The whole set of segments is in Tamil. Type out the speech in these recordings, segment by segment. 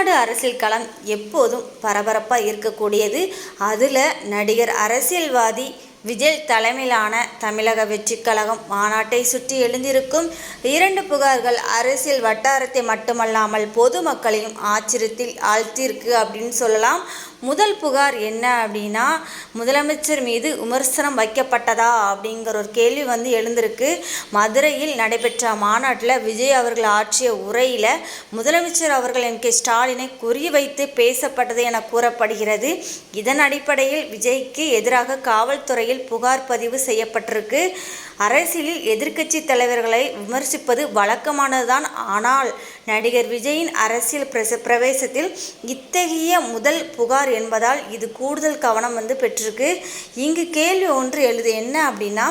தமிழ்நாடு அரசியல் களம் எப்போதும் பரபரப்பாக இருக்கக்கூடியது. அதில் நடிகர் அரசியல்வாதி விஜய் தலைமையிலான தமிழக வெற்றிக் கழகம் மாநாட்டை சுற்றி எழுந்திருக்கும் இரண்டு புகார்கள் அரசியல் வட்டாரத்தை மட்டுமல்லாமல் பொதுமக்களையும் ஆச்சரியத்தில் ஆழ்த்தியிருக்கு அப்படின்னு சொல்லலாம். முதல் புகார் என்ன அப்படின்னா முதலமைச்சர் மீது விமர்சனம் வைக்கப்பட்டதா அப்படிங்கிற ஒரு கேள்வி வந்து எழுந்திருக்கு. மதுரையில் நடைபெற்ற மாநாட்டில் விஜய் அவர்கள் ஆற்றிய உரையில் முதலமைச்சர் அவர்கள் என் கே. ஸ்டாலினை குறிவைத்து பேசப்பட்டது என கூறப்படுகிறது. இதன் அடிப்படையில் விஜய்க்கு எதிராக காவல்துறையில் புகார் பதிவு செய்யப்பட்டிருக்கு. அரசியலில் எதிர்க்கட்சி தலைவர்களை விமர்சிப்பது வழக்கமானதுதான். ஆனால் நடிகர் விஜயின் அரசியல் பிரச பிரவேசத்தில் இத்தகைய முதல் புகார் என்பதால் இது கூடுதல் கவனம் வந்து பெற்றிருக்கு. இங்கு கேள்வி ஒன்று எழுது என்ன அப்படின்னா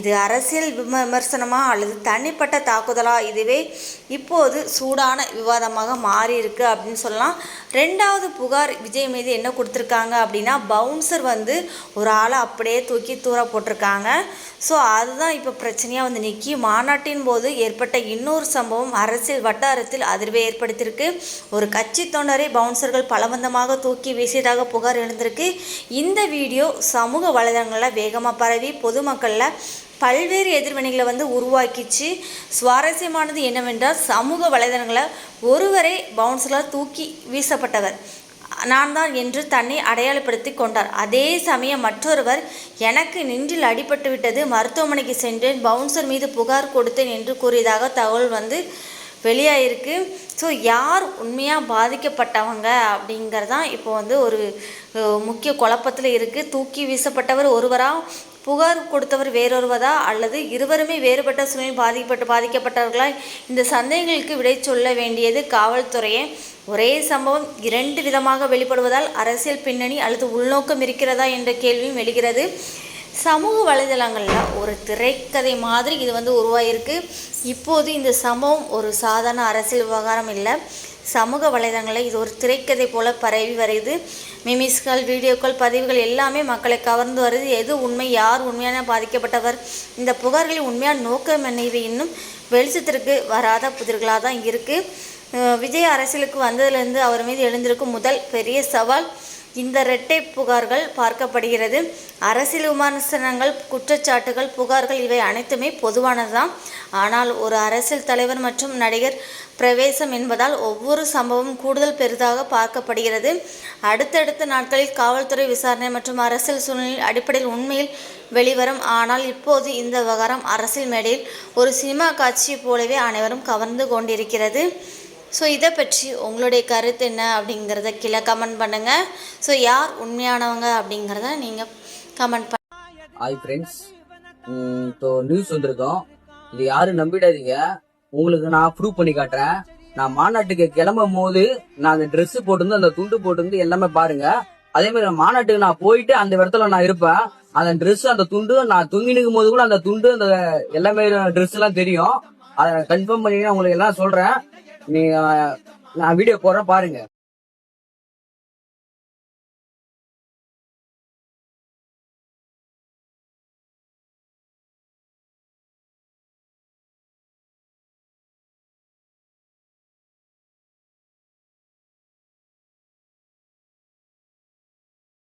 இது அரசியல் விமர்சனமா அல்லது தனிப்பட்ட தாக்குதலா? இதுவே இப்போது சூடான விவாதமாக மாறி இருக்கு அப்படின்னு சொல்லலாம். ரெண்டாவது புகார் விஜய் மீது என்ன கொடுத்துருக்காங்க அப்படின்னா பவுன்சர் வந்து ஒரு ஆளை அப்படியே தூக்கி தூர போட்டிருக்காங்க. ஸோ அதுதான் இப்போ பிரச்சனையாக வந்து நிற்கி மாநாட்டின் போது ஏற்பட்ட இன்னொரு சம்பவம் அரசியல் வட்டாரத்தில் அதிர்வை ஏற்படுத்தியிருக்கு. ஒரு கட்சி தொண்டரை பவுன்சர்கள் பலவந்தமாக தூக்கி வீசியதாக புகார் எழுந்திருக்கு. இந்த வீடியோ சமூக வலைதளங்களில் வேகமாக பரவி பொதுமக்களில் பல்வேறு எதிர்வினைகளை வந்து உருவாக்கிச்சு. சுவாரஸ்யமானது என்னவென்றால் சமூக வலைதளங்களில் ஒருவரை பவுன்சர்களால் தூக்கி வீசப்பட்டவர். நான் தான் என்று தன்னை அடையாளப்படுத்தி கொண்டார். அதே சமயம் மற்றொருவர் எனக்கு நின்றில் அடிபட்டு விட்டது மருத்துவமனைக்கு சென்றேன் பவுன்சர் மீது புகார் கொடுத்தேன் என்று கூறியதாக தகவல் வந்து வெளியாகிருக்கு ஸோ யார் உண்மையாக பாதிக்கப்பட்டவங்க அப்படிங்கிறதான் இப்போ வந்து ஒரு முக்கிய குழப்பத்தில் இருக்குது தூக்கி வீசப்பட்டவர் ஒருவராக புகார் கொடுத்தவர் வேறொருவதா அல்லது இருவருமே வேறுபட்ட சூழ்நிலையில் பாதிக்கப்பட்டு பாதிக்கப்பட்டவர்களா? இந்த சந்தேகங்களுக்கு விடை சொல்ல வேண்டியது காவல்துறையே. ஒரே சம்பவம் இரண்டு விதமாக வெளிப்படுவதால் அரசியல் பின்னணி அல்லது உள்நோக்கம் இருக்கிறதா என்ற கேள்வியும் எழுகிறது. சமூக வலைதளங்களில் ஒரு திரைக்கதை மாதிரி இது வந்து உருவாகிருக்கு இப்போது இந்த சம்பவம் ஒரு சாதாரண அரசியல் விவகாரம் இல்லை. சமூக வலைதளங்களில் இது ஒரு திரைக்கதை போல் பரவி வருது. மிமிஸ்கள் வீடியோக்கள் பதிவுகள் எல்லாமே மக்களை கவர்ந்து வருது. எது உண்மை யார் உண்மையான பாதிக்கப்பட்டவர்? இந்த புகார்களின் உண்மையான நோக்கம் என்ன? இவை இன்னும் வெளிச்சத்திற்கு வராத புதிர்களாக தான் இருக்குது விஜய் அரசியலுக்கு வந்ததுலேருந்து அவர் மீது எழுந்திருக்கும் முதல் பெரிய சவால் இந்த இரட்டை புகார்கள் பார்க்கப்படுகிறது. அரசியல் விமர்சனங்கள் குற்றச்சாட்டுகள் புகார்கள் இவை அனைத்துமே பொதுவானதுதான். ஆனால் ஒரு அரசியல் தலைவர் மற்றும் நடிகர் பிரவேசம் என்பதால் ஒவ்வொரு சம்பவம் கூடுதல் பெரிதாக பார்க்கப்படுகிறது. அடுத்தடுத்த நாட்களில் காவல்துறை விசாரணை மற்றும் அரசியல் சூழ்நிலை அடிப்படையில் உண்மையில் வெளிவரும். ஆனால் இப்போது இந்த விவகாரம் அரசியல் மேடையில் ஒரு சினிமா காட்சி போலவே அனைவரும் கவர்ந்து கொண்டிருக்கிறது. ஸோ இதை பற்றி உங்களுடைய கருத்து என்ன அப்படிங்கிறத கீழே கமெண்ட் பண்ணுங்கள் ஸோ யார் உண்மையானவங்க அப்படிங்கிறத நீங்கள் கமெண்ட் பண்ண ஹாய் ஃப்ரெண்ட்ஸ் இப்போ நியூஸ் வந்திருக்கோம். இது யாரும் நம்பிடாதீங்க. உங்களுக்கு நான் ப்ரூவ் பண்ணி காட்டுறேன். நான் மாநாட்டுக்கு கிளம்பும் போது நான் அந்த ட்ரெஸ் போட்டிருந்து அந்த துண்டு போட்டிருந்து எல்லாமே பாருங்க. அதே மாதிரி நான் மாநாட்டுக்கு நான் போயிட்டு அந்த இடத்துல நான் இருப்பேன். அந்த ட்ரெஸ் அந்த துண்டு நான் தூங்கி நிற்கும் போது கூட அந்த துண்டு அந்த எல்லாமே ட்ரெஸ் எல்லாம் தெரியும். அதை கன்ஃபார்ம் பண்ணி நான் உங்களுக்கு எல்லாம் சொல்றேன். நீங்க நான் வீடியோ போடுறேன் பாருங்க.